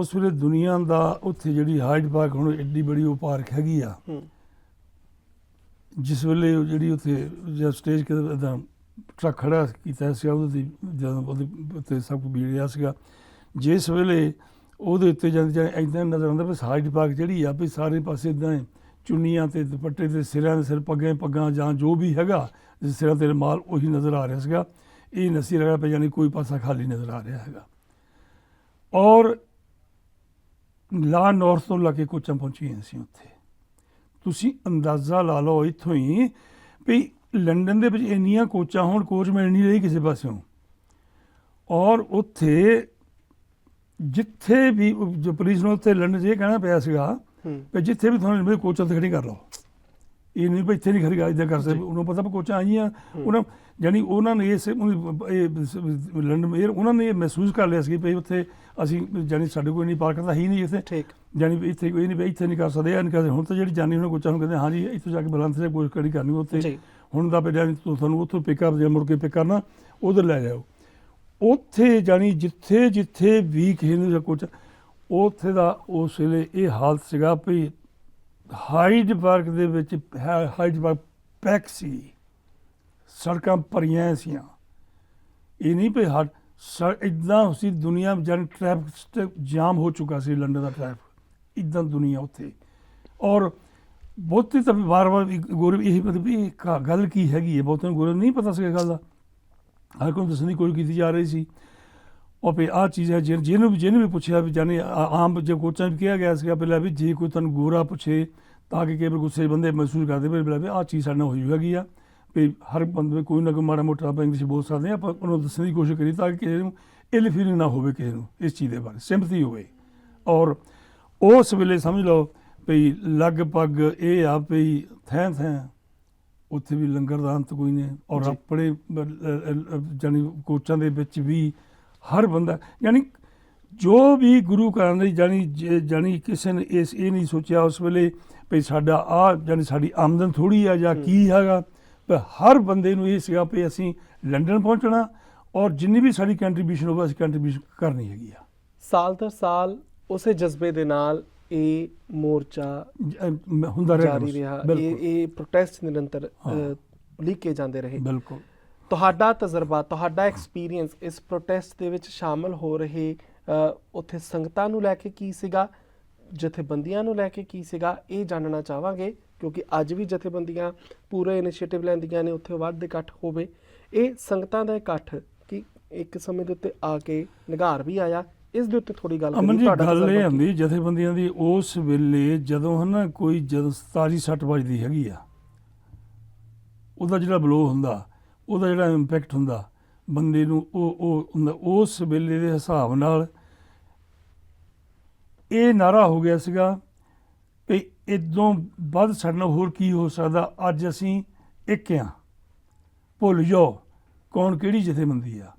ਉਸ ਵੇਲੇ ਦੁਨੀਆ ਦਾ ਉੱਥੇ ਜਿਹੜੀ ਹਾਈਡ ਪਾਰਕ ਹੁਣ ਐਡੀ ਬੜੀ ਉਹ ਪਾਰਕ ਹੈਗੀ ਆ। ਜਿਸ ਵੇਲੇ ਉਹ ਜਿਹੜੀ ਉੱਥੇ ਜਦ ਸਟੇਜ ਕੇ ਦਾ ਟਰੱਕ ਖੜਾ ਕੀਤਾ ਸੀ ਉਹਦੇ ਤੇ ਜਦੋਂ ਉਹਦੇ ਉੱਤੇ ਸਭ ਕੁਝ ਬੀੜਿਆ ਸੀਗਾ। ਜਿਸ ਵੇਲੇ ਉਹਦੇ ਉੱਤੇ ਜਦ ਜਦ ਇਦਾਂ ਨਜ਼ਰ ਆਉਂਦਾ ਵੀ ਹਾਈਡ ਪਾਰਕ ਜਿਹੜੀ ਆ ਵੀ ਸਾਰੇ ਪਾਸੇ ਇਦਾਂ ਚੁੰਨੀਆਂ ਤੇ ਦੁਪੱਟੇ ਤੇ ਸਿਰਾਂ ਦੇ ਸਿਰ ਪੱਗਾਂ ਪੱਗਾਂ ਜਾਂ ਜੋ ਵੀ ਹੈਗਾ ਜਿਸ ਸਿਰਾਂ ਤੇ ਮਾਲ ਉਹੀ ਨਜ਼ਰ ਆ ਰਿਹਾ ਸੀਗਾ। ਇਹ ਨਸੀ ਰਿਹਾ ਪਿਆ ਯਾਨੀ ਕੋਈ ਪਾਸਾ ਖਾਲੀ ਨਜ਼ਰ ਆ ਰਿਹਾ ਹੈਗਾ। ਔਰ ਲਾ ਨਾਰਥ ਤੋਂ ਲਾ ਕੇ ਕੋਚਾਂ ਪਹੁੰਚੀਆਂ ਸੀ ਉੱਥੇ। ਤੁਸੀਂ ਅੰਦਾਜ਼ਾ ਲਾ ਲਓ ਇੱਥੋਂ ਹੀ ਵੀ ਲੰਡਨ ਦੇ ਵਿੱਚ ਇੰਨੀਆਂ ਕੋਚਾਂ ਹੋਣ ਕੋਚ ਮਿਲ ਨਹੀਂ ਰਹੀ ਕਿਸੇ ਪਾਸਿਓਂ। ਔਰ ਉੱਥੇ ਜਿੱਥੇ ਵੀ ਜੋ ਪੁਲਿਸ ਨੂੰ ਉੱਥੇ ਲੰਡਨ 'ਚ ਇਹ ਕਹਿਣਾ ਪਿਆ ਸੀਗਾ ਵੀ ਜਿੱਥੇ ਵੀ ਤੁਹਾਨੂੰ ਕੋਚਾਂ ਤੇ ਖੜੀ ਕਰ ਲਓ। ਇਹ ਨਹੀਂ ਵੀ ਇੱਥੇ ਨਹੀਂ ਖੜੀ ਇਦਾਂ ਕਰ ਸਕਦੇ। ਉਹਨੂੰ ਪਤਾ ਵੀ ਕੋਚਾਂ ਆਈਆਂ। ਉਹਨਾਂ ਯਾਨੀ ਉਹਨਾਂ ਨੇ ਇਸ ਲੰਡਨ ਇਹ ਉਹਨਾਂ ਨੇ ਇਹ ਮਹਿਸੂਸ ਕਰ ਲਿਆ ਸੀ ਵੀ ਉੱਥੇ ਅਸੀਂ ਯਾਨੀ ਸਾਡੇ ਕੋਲ ਨਹੀਂ ਪਾਰਕ ਤਾਂ ਹੀ ਨਹੀਂ ਇੱਥੇ। ਠੀਕ। ਵੀ ਇੱਥੇ ਕੋਈ ਨਹੀਂ ਇੱਥੇ ਨਹੀਂ ਕਰ ਸਕਦੇ ਇਹ ਨਹੀਂ ਕਰਦੇ ਹੁਣ ਤਾਂ ਜਿਹੜੀ ਜਾਨੀ ਉਹਨਾਂ ਕੋਚਾਂ ਨੂੰ ਕਹਿੰਦੇ ਹਾਂ ਜੀ ਇੱਥੋਂ ਜਾ ਕੇ ਬਲੰਦ ਸੇ ਕੋਚ ਕਰੀ ਕਰਨੀ ਉੱਥੇ। ਹੁਣ ਦਾ ਤੁ- ਤੁਹਾਨੂੰ ਉੱਥੋਂ ਪਿਕਅਪ ਜੇ ਮੁੜ ਕੇ ਪਿਕ ਕਰਨਾ ਉਧਰ ਲੈ ਜਾਓ। ਉੱਥੇ ਜਾਨੀ ਜਿੱਥੇ ਜਿੱਥੇ ਵੀ ਕਿਸੇ ਨੂੰ ਕੋਚ ਉੱਥੇ ਦਾ ਉਸ ਵੇਲੇ ਇਹ ਹਾਲਤ ਸੀਗਾ ਵੀ ਹਾਈਡ ਪਾਰਕ ਦੇ ਵਿੱਚ ਹੈ- ਹਾਈਡ ਪਾਰਕ ਪੈਕ ਸੀ। ਸੜਕਾਂ ਭਰੀਆਂ ਸੀਆਂ। ਇਹ ਨਹੀਂ ਵੀ ਹਰ ਸਰ ਇਦਾਂ ਸੀ ਦੁਨੀਆ ਜਨ ਟ੍ਰੈਫਿਕ ਜਾਮ ਹੋ ਚੁੱਕਾ ਸੀ, ਲੰਡਨ ਦਾ ਟ੍ਰੈਫਿਕ ਇਦਾਂ ਦੁਨੀਆ ਉੱਥੇ। ਔਰ ਬਹੁਤੀ ਤਾਂ ਵਾਰ-ਵਾਰ ਗੌਰਵ ਇਹ ਪਤਾ ਵੀ ਇਹ ਗੱਲ ਕੀ ਹੈਗੀ ਹੈ। ਬਹੁਤਾਂ ਨੂੰ ਗੌਰਵ ਨਹੀਂ ਪਤਾ ਸੀ ਗੱਲ ਦਾ। ਹਰ ਕੋਈ ਦੱਸਣ ਦੀ ਕੋਈ ਕੀਤੀ ਜਾ ਰਹੀ ਸੀ। ਉਹ ਵੀ ਆਹ ਚੀਜ਼ ਹੈ ਜਿਹਨ- ਜਿਹਨੂੰ ਵੀ ਜਿਹਨੂੰ ਵੀ ਪੁੱਛਿਆ ਵੀ ਜਾਨੇ ਆ- ਆਮ ਜੇ ਕੋਚਾਂ ਵੀ ਕਿਹਾ ਗਿਆ ਸੀਗਾ ਪਹਿਲਾਂ ਵੀ ਜੇ ਕੋਈ ਤੁਹਾਨੂੰ ਗੋਰਾ ਪੁੱਛੇ ਤਾਂ ਕਿ ਕੇਵਲ ਗੁੱਸੇ ਬੰਦੇ ਮਹਿਸੂਸ ਕਰਦੇ ਵੀ ਵੀ ਆਹ ਚੀਜ਼ ਸਾਡੇ ਨਾਲ ਹੋਈ ਹੈਗੀ ਆ। ਵੀ ਹਰ ਬੰਦੇ ਵਿੱਚ ਕੋਈ ਨਾ ਕੋਈ ਮਾੜਾ ਮੋਟਾ ਆਪਾਂ ਇੰਗਲਿਸ਼ ਬੋਲ ਸਕਦੇ ਹਾਂ ਆਪਾਂ ਉਹਨੂੰ ਦੱਸਣ ਦੀ ਕੋਸ਼ਿਸ਼ ਕਰੀ ਤਾਂ ਕਿ ਕਿਸੇ ਨੂੰ ਇਲ ਫੀਲਿੰਗ ਨਾ ਹੋਵੇ ਕਿਸੇ ਨੂੰ ਇਸ ਚੀਜ਼ ਦੇ ਬਾਰੇ ਸਿੰਪਥੀ ਹੋਵੇ। ਔਰ ਉਸ ਵੇਲੇ ਸਮਝ ਲਓ ਵੀ ਲਗਭਗ ਇਹ ਆ ਵੀ ਥੈਂ ਥੈਂ ਉੱਥੇ ਵੀ ਲੰਗਰ ਦਾ ਅੰਤ ਕੋਈ ਨਹੀਂ ਔਰ। ਆਪਣੇ ਜਾਨੀ ਕੋਚਾਂ ਦੇ ਵਿੱਚ ਵੀ ਹਰ ਬੰਦਾ ਯਾਨੀ ਜੋ ਵੀ ਗੁਰੂ ਘਰਾਂ ਦੀ ਜਾਨੀ ਜਾਨੀ ਕਿਸੇ ਨੇ ਇਸ ਇਹ ਨਹੀਂ ਸੋਚਿਆ ਉਸ ਵੇਲੇ ਵੀ ਸਾਡਾ ਆ ਜਾਨੀ ਸਾਡੀ ਆਮਦਨ ਥੋੜੀ ਆ ਜਾਂ ਕੀ ਹੈਗਾ ਪਰ ਹਰ ਬੰਦੇ ਨੂੰ ਇਹ ਸੀਗਾ ਵੀ ਅਸੀਂ ਲੰਡਨ ਪਹੁੰਚਣਾ ਔਰ ਜਿੰਨੀ ਵੀ ਸਾਡੀ ਕੰਟਰੀਬਿਊਸ਼ਨ ਹੋਵੇ ਅਸੀਂ ਕੰਟਰੀਬਿਊਸ਼ਨ ਕਰਨੀ ਹੈਗੀ ਆ। ਸਾਲ ਦਰ ਸਾਲ ਉਸੇ ਜਜ਼ਬੇ ਦੇ ਨਾਲ ਇਹ ਮੋਰਚਾ ਹੁੰਦਾ ਰਿਹਾ ਇਹ ਇਹ ਪ੍ਰੋਟੈਸਟ ਨਿਰੰਤਰ ਲਿਖੇ ਜਾਂਦੇ ਰਹੇ। ਬਿਲਕੁਲ। ਤੁਹਾਡਾ ਤਜਰਬਾ ਤੁਹਾਡਾ ਐਕਸਪੀਰੀਅੰਸ ਇਸ ਪ੍ਰੋਟੈਸਟ ਦੇ ਵਿੱਚ ਸ਼ਾਮਲ ਹੋ ਰਹੇ ਉੱਥੇ ਸੰਗਤਾਂ ਨੂੰ ਲੈ ਕੇ ਕੀ ਸੀਗਾ? ਜਥੇਬੰਦੀਆਂ ਨੂੰ ਲੈ ਕੇ ਕੀ ਸੀਗਾ? ਇਹ ਜਾਣਨਾ ਚਾਹਾਂਗੇ ਕਿਉਂਕਿ ਅੱਜ ਵੀ ਜਥੇਬੰਦੀਆਂ ਪੂਰੇ ਇਨੀਸ਼ੀਏਟਿਵ ਲੈਂਦੀਆਂ ਨੇ ਉੱਥੇ ਵੱਧ ਇਕੱਠ ਹੋਵੇ। ਇਹ ਸੰਗਤਾਂ ਦਾ ਇਕੱਠ ਕਿ ਇੱਕ ਸਮੇਂ ਦੇ ਉੱਤੇ ਆ ਕੇ ਨਿਗਾਰ ਵੀ ਆਇਆ। ਇਸ ਦੇ ਉੱਤੇ ਥੋੜੀ ਗੱਲ ਜੀ ਤੁਹਾਡਾ ਗੱਲ ਇਹ? ਹੁੰਦੀ ਜਥੇਬੰਦੀਆਂ ਦੀ ਉਸ ਵੇਲੇ ਜਦੋਂ ਹਨਾ ਕੋਈ ਜਦੋਂ 27 ਸੱਟ ਵੱਜਦੀ ਹੈਗੀ ਆ ਉਹਦਾ ਜਿਹੜਾ ਬਲੋ ਹੁੰਦਾ ਉਹਦਾ ਜਿਹੜਾ ਇੰਪੈਕਟ ਹੁੰਦਾ, ਬੰਦੇ ਨੂੰ ਉਹ ਉਹ ਹੁੰਦਾ, ਉਸ ਵੇਲੇ ਦੇ ਹਿਸਾਬ ਨਾਲ ਇਹ ਨਾਰਾ ਹੋ ਗਿਆ ਸੀਗਾ ਵੀ ਇਦੋਂ ਵੱਧ ਸਾਡੇ ਨਾਲ ਹੋਰ ਕੀ ਹੋ ਸਕਦਾ, ਅੱਜ ਅਸੀਂ ਇੱਕ ਆ ਭੁੱਲ ਜਾਓ, ਕੌਣ ਕਿਹੜੀ ਜਥੇਬੰਦੀ ਆ।